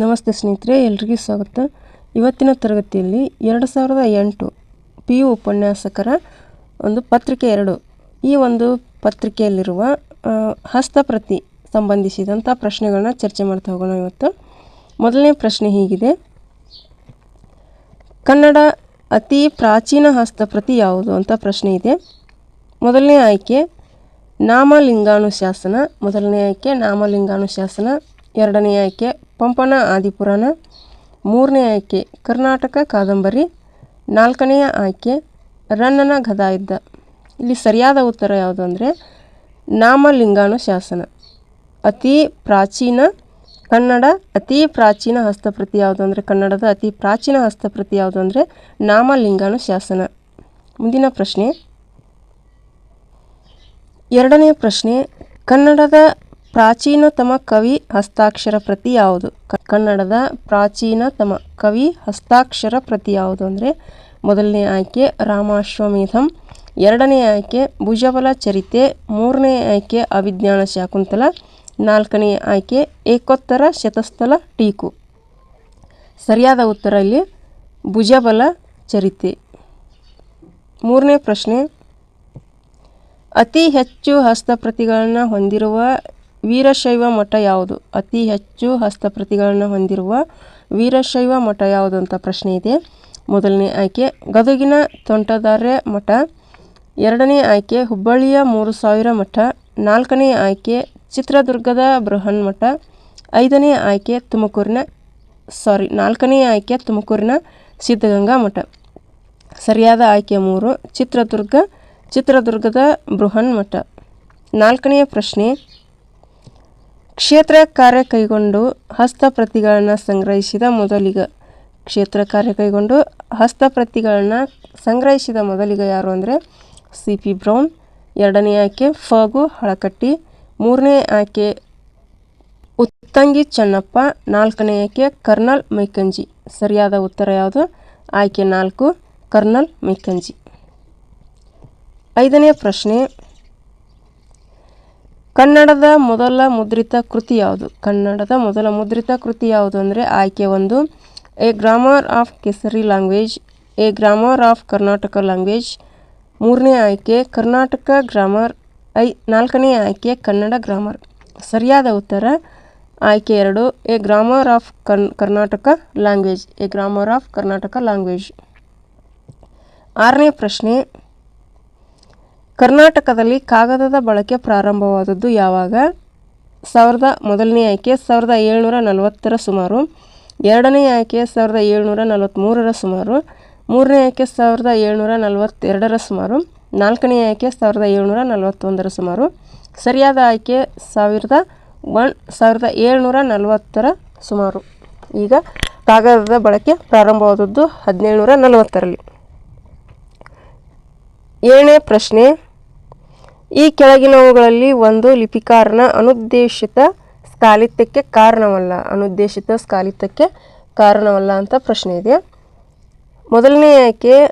ನಮಸ್ತೆ ಸ್ನೇಹಿತರೆ, ಎಲ್ರಿಗೂ ಸ್ವಾಗತ. ಇವತ್ತಿನ ತರಗತಿಯಲ್ಲಿ ಎರಡು ಸಾವಿರದ ಎಂಟು ಪಿ ಯು ಉಪನ್ಯಾಸಕರ ಒಂದು ಪತ್ರಿಕೆ ಎರಡು. ಈ ಒಂದು ಪತ್ರಿಕೆಯಲ್ಲಿರುವ ಹಸ್ತಪ್ರತಿ ಸಂಬಂಧಿಸಿದಂಥ ಪ್ರಶ್ನೆಗಳನ್ನ ಚರ್ಚೆ ಮಾಡ್ತಾ ಹೋಗೋಣ ಇವತ್ತು. ಮೊದಲನೇ ಪ್ರಶ್ನೆ ಹೀಗಿದೆ. ಕನ್ನಡ ಅತಿ ಪ್ರಾಚೀನ ಹಸ್ತಪ್ರತಿ ಯಾವುದು ಅಂತ ಪ್ರಶ್ನೆ ಇದೆ. ಮೊದಲನೇ ಆಯ್ಕೆ, ನಾಮಲಿಂಗಾನುಶಾಸನ. ಮೊದಲನೇ ಆಯ್ಕೆ, ನಾಮಲಿಂಗಾನುಶಾಸನ. ಎರಡನೇ ಆಯ್ಕೆ ಪಂಪನ ಆದಿಪುರಾಣ, ಮೂರನೇ ಆಯ್ಕೆ ಕರ್ನಾಟಕ ಕಾದಂಬರಿ ನಾಲ್ಕನೆಯ ಆಯ್ಕೆ ರನ್ನನ ಗದಾಯುದ್ಧ. ಇಲ್ಲಿ ಸರಿಯಾದ ಉತ್ತರ ಯಾವುದು ಅಂದರೆ ನಾಮಲಿಂಗಾನುಶಾಸನ ಅತಿ ಪ್ರಾಚೀನ ಕನ್ನಡ, ಅತಿ ಪ್ರಾಚೀನ ಹಸ್ತಪ್ರತಿ ಯಾವುದು ಅಂದರೆ ಕನ್ನಡದ ಅತಿ ಪ್ರಾಚೀನ ಹಸ್ತಪ್ರತಿ ಯಾವುದು ಅಂದರೆ ನಾಮಲಿಂಗಾನುಶಾಸನ ಮುಂದಿನ ಪ್ರಶ್ನೆ. ಎರಡನೇ ಪ್ರಶ್ನೆ, ಕನ್ನಡದ ಪ್ರಾಚೀನತಮ ಕವಿ ಹಸ್ತಾಕ್ಷರ ಪ್ರತಿ ಯಾವುದು? ಕನ್ನಡದ ಪ್ರಾಚೀನತಮ ಕವಿ ಹಸ್ತಾಕ್ಷರ ಪ್ರತಿ ಯಾವುದು ಅಂದರೆ ಮೊದಲನೇ ಆಯ್ಕೆ ರಾಮಾಶ್ವಮೇಧಂ, ಎರಡನೇ ಆಯ್ಕೆ ಭುಜಬಲ ಚರಿತೆ, ಮೂರನೇ ಆಯ್ಕೆ ಅವಿಜ್ಞಾನ ಶಾಕುಂತಲ, ನಾಲ್ಕನೇ ಆಯ್ಕೆ ಏಕೋತ್ತರ ಶತಸ್ಥಲ ಟೀಕು. ಸರಿಯಾದ ಉತ್ತರ ಇಲ್ಲಿ ಭುಜಬಲ ಚರಿತೆ. ಮೂರನೇ ಪ್ರಶ್ನೆ, ಅತಿ ಹೆಚ್ಚು ಹಸ್ತಪ್ರತಿಗಳನ್ನು ಹೊಂದಿರುವ ವೀರಶೈವ ಮಠ ಯಾವುದು? ಅತಿ ಹೆಚ್ಚು ಹಸ್ತಪ್ರತಿಗಳನ್ನು ಹೊಂದಿರುವ ವೀರಶೈವ ಮಠ ಯಾವುದು ಅಂತ ಪ್ರಶ್ನೆ ಇದೆ. ಮೊದಲನೇ ಆಯ್ಕೆ, ಗದಗಿನ ತೋಂಟದಾರ್ಯ ಮಠ. ಎರಡನೇ ಆಯ್ಕೆ, ಹುಬ್ಬಳ್ಳಿಯ ಮೂರು ಸಾವಿರ ಮಠ. ನಾಲ್ಕನೇ ಆಯ್ಕೆ, ಚಿತ್ರದುರ್ಗದ ಬೃಹನ್ ಮಠ. ಐದನೇ ಆಯ್ಕೆ, ತುಮಕೂರಿನ, ಸಾರಿ, ನಾಲ್ಕನೇ ಆಯ್ಕೆ, ತುಮಕೂರಿನ ಸಿದ್ಧಗಂಗಾ ಮಠ. ಸರಿಯಾದ ಆಯ್ಕೆ ಮೂರು, ಚಿತ್ರದುರ್ಗ, ಚಿತ್ರದುರ್ಗದ ಬೃಹನ್ ಮಠ. ನಾಲ್ಕನೆಯ ಪ್ರಶ್ನೆ ಕ್ಷೇತ್ರ ಕಾರ್ಯ ಕೈಗೊಂಡು ಹಸ್ತಪ್ರತಿಗಳನ್ನು ಸಂಗ್ರಹಿಸಿದ ಮೊದಲಿಗ. ಕ್ಷೇತ್ರ ಕಾರ್ಯ ಕೈಗೊಂಡು ಹಸ್ತಪ್ರತಿಗಳನ್ನು ಸಂಗ್ರಹಿಸಿದ ಮೊದಲಿಗ ಯಾರು ಅಂದರೆ ಸಿ ಪಿ ಬ್ರೌನ್, ಎರಡನೇ ಆಯ್ಕೆ ಫಗು ಹಳಕಟ್ಟಿ, ಮೂರನೇ ಆಯ್ಕೆ ಉತ್ತಂಗಿ ಚೆನ್ನಪ್ಪ, ನಾಲ್ಕನೇ ಆಯ್ಕೆ ಕರ್ನಲ್ ಮೈಕಂಜಿ. ಸರಿಯಾದ ಉತ್ತರ ಯಾವುದು? ಆಯ್ಕೆ ನಾಲ್ಕು ಕರ್ನಲ್ ಮೈಕಂಜಿ. ಐದನೇ ಪ್ರಶ್ನೆ ಕನ್ನಡದ ಮೊದಲ ಮುದ್ರಿತ ಕೃತಿ ಯಾವುದು? ಕನ್ನಡದ ಮೊದಲ ಮುದ್ರಿತ ಕೃತಿ ಯಾವುದು ಅಂದರೆ ಆಯ್ಕೆ ಒಂದು. A grammar of Kesari language, a grammar of Karnataka language. ಮೂರನೇ ಆಯ್ಕೆ, ಕರ್ನಾಟಕ ಗ್ರಾಮರ್, ಐ ನಾಲ್ಕನೇ ಆಯ್ಕೆ, ಕನ್ನಡ ಗ್ರಾಮರ್. ಸರಿಯಾದ ಉತ್ತರ? ಆಯ್ಕೆ ಎರಡು, ಎ ಗ್ರಾಮರ್ ಆಫ್ ಕನ್ Karnataka language, a grammar of Karnataka language. ಆರನೇ ಪ್ರಶ್ನೆ ಕರ್ನಾಟಕದಲ್ಲಿ ಕಾಗದದ ಬಳಕೆ ಪ್ರಾರಂಭವಾದದ್ದು ಯಾವಾಗ? ಸಾವಿರದ ಮೊದಲನೇ ಆಯ್ಕೆ ಸಾವಿರದ ಏಳ್ನೂರ ನಲವತ್ತರ ಸುಮಾರು, ಎರಡನೇ ಆಯ್ಕೆ ಸಾವಿರದ ಏಳ್ನೂರ ನಲವತ್ತ್ಮೂರರ ಸುಮಾರು, ಮೂರನೇ ಆಯ್ಕೆ ಸಾವಿರದ ಏಳ್ನೂರ ನಲವತ್ತೆರಡರ ಸುಮಾರು, ನಾಲ್ಕನೇ ಆಯ್ಕೆ ಸಾವಿರದ ಏಳ್ನೂರ ನಲವತ್ತೊಂದರ ಸುಮಾರು, ಸರಿಯಾದ ಆಯ್ಕೆ ಸಾವಿರದ ಒನ್, ಸಾವಿರದ ಏಳ್ನೂರ ನಲವತ್ತರ ಸುಮಾರು. ಈಗ ಕಾಗದದ ಬಳಕೆ ಪ್ರಾರಂಭವಾದದ್ದು ಹದಿನೇಳುನೂರ ನಲವತ್ತರಲ್ಲಿ. ಏಳನೇ ಪ್ರಶ್ನೆ ಈ ಕೆಳಗಿನವುಗಳಲ್ಲಿ ಒಂದು ಲಿಪಿಕಾರನ ಅನುದ್ದೇಶಿತ ಸ್ಕಾಲಿತ್ಯಕ್ಕೆ ಕಾರಣವಲ್ಲ. ಅನುದ್ದೇಶಿತ ಸ್ಕಾಲಿತ್ಯಕ್ಕೆ ಕಾರಣವಲ್ಲ ಅಂತ ಪ್ರಶ್ನೆ ಇದೆ. ಮೊದಲನೇ ಆಯ್ಕೆ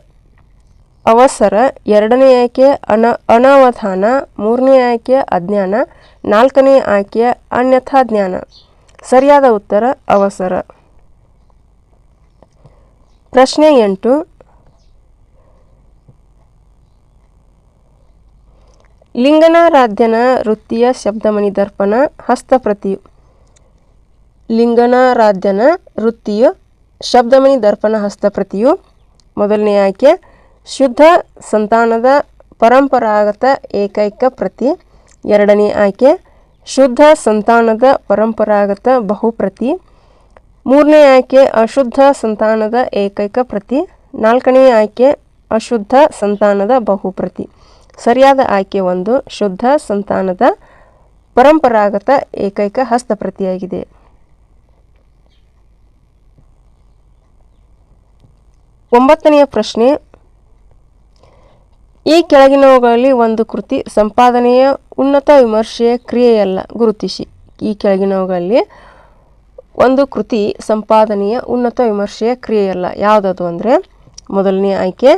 ಅವಸರ, ಎರಡನೇ ಆಯ್ಕೆ ಅನ, ಅನವಧಾನ, ಮೂರನೇ ಆಯ್ಕೆ ಅಜ್ಞಾನ, ನಾಲ್ಕನೇ ಆಯ್ಕೆ ಅನ್ಯಥಾ ಜ್ಞಾನ. ಸರಿಯಾದ ಉತ್ತರ ಅವಸರ. ಪ್ರಶ್ನೆ ಎಂಟು ಲಿಂಗನಾರಾಧ್ಯನ ವೃತ್ತಿಯ ಶಬ್ದಮಣಿ ದರ್ಪಣ ಹಸ್ತಪ್ರತಿಯು ಲಿಂಗನಾರಾಧ್ಯನ ವೃತ್ತಿಯು ಶಬ್ದಮಣಿ ದರ್ಪಣ ಹಸ್ತಪ್ರತಿಯು ಮೊದಲನೇ ಆಯ್ಕೆ, ಶುದ್ಧ ಸಂತಾನದ ಪರಂಪರಾಗತ ಏಕೈಕ ಪ್ರತಿ. ಎರಡನೇ ಆಯ್ಕೆ, ಶುದ್ಧ ಸಂತಾನದ ಪರಂಪರಾಗತ ಬಹುಪ್ರತಿ. ಮೂರನೇ ಆಯ್ಕೆ, ಅಶುದ್ಧ ಸಂತಾನದ ಏಕೈಕ ಪ್ರತಿ. ನಾಲ್ಕನೇ ಆಯ್ಕೆ, ಅಶುದ್ಧ ಸಂತಾನದ ಬಹುಪ್ರತಿ. ಸರಿಯಾದ ಆಯ್ಕೆ ಒಂದು ಶುದ್ಧ ಸಂತಾನದ ಪರಂಪರಾಗತ ಏಕೈಕ ಹಸ್ತಪ್ರತಿಯಾಗಿದೆ ಒಂಬತ್ತನೆಯ ಪ್ರಶ್ನೆ, ಈ ಕೆಳಗಿನವುಗಳಲ್ಲಿ ಒಂದು ಕೃತಿ ಸಂಪಾದನೆಯ ಉನ್ನತ ವಿಮರ್ಶೆಯ ಕ್ರಿಯೆಯಲ್ಲ, ಗುರುತಿಸಿ. ಈ ಕೆಳಗಿನವುಗಳಲ್ಲಿ ಒಂದು ಕೃತಿ ಸಂಪಾದನೆಯ ಉನ್ನತ ವಿಮರ್ಶೆಯ ಕ್ರಿಯೆಯಲ್ಲ, ಯಾವುದದು ಅಂದರೆ, ಮೊದಲನೇ ಆಯ್ಕೆ,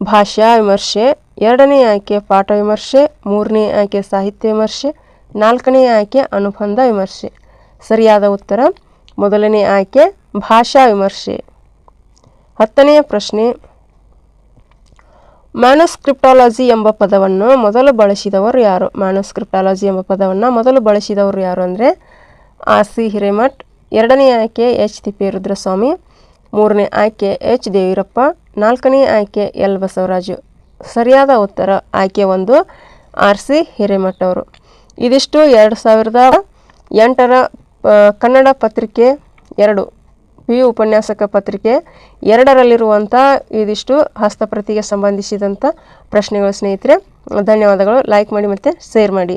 ಭಾಷಾ ವಿಮರ್ಶೆ ಎರಡನೇ ಆಯ್ಕೆ ಪಾಠ ವಿಮರ್ಶೆ, ಮೂರನೇ ಆಯ್ಕೆ ಸಾಹಿತ್ಯ ವಿಮರ್ಶೆ, ನಾಲ್ಕನೇ ಆಯ್ಕೆ ಅನುಬಂಧ ವಿಮರ್ಶೆ. ಸರಿಯಾದ ಉತ್ತರ, ಮೊದಲನೇ ಆಯ್ಕೆ ಭಾಷಾ ವಿಮರ್ಶೆ. ಹತ್ತನೆಯ ಪ್ರಶ್ನೆ. ಮ್ಯಾನೋಸ್ಕ್ರಿಪ್ಟಾಲಜಿ ಎಂಬ ಪದವನ್ನು ಮೊದಲು ಬಳಸಿದವರು ಯಾರು? ಮ್ಯಾನೋಸ್ಕ್ರಿಪ್ಟಾಲಜಿ ಎಂಬ ಪದವನ್ನು ಮೊದಲು ಬಳಸಿದವರು ಯಾರು ಅಂದರೆ ಆರ್ ಸಿ ಹಿರೇಮಠ್, ಎರಡನೇ ಆಯ್ಕೆ ಎಚ್ ತಿಪ್ಪೇರುದ್ರಸ್ವಾಮಿ ಮೂರನೇ ಆಯ್ಕೆ ಎಚ್ ದೇವೀರಪ್ಪ ನಾಲ್ಕನೇ ಆಯ್ಕೆ ಎಲ್ ಬಸವರಾಜು. ಸರಿಯಾದ ಉತ್ತರ ಆಯ್ಕೆ ಒಂದು ಆರ್ ಸಿ ಹಿರೇಮಠ್ ಅವರು ಇದಿಷ್ಟು ಎರಡು ಸಾವಿರದ ಎಂಟರ ಕನ್ನಡ ಪತ್ರಿಕೆ ಎರಡು, ಪಿ ಉಪನ್ಯಾಸಕ ಪತ್ರಿಕೆ ಎರಡರಲ್ಲಿರುವಂಥ ಇದಿಷ್ಟು ಹಸ್ತಪ್ರತಿಗೆ ಸಂಬಂಧಿಸಿದಂಥ ಪ್ರಶ್ನೆಗಳು ಸ್ನೇಹಿತರೆ, ಧನ್ಯವಾದಗಳು. ಲೈಕ್ ಮಾಡಿ ಮತ್ತು ಶೇರ್ ಮಾಡಿ.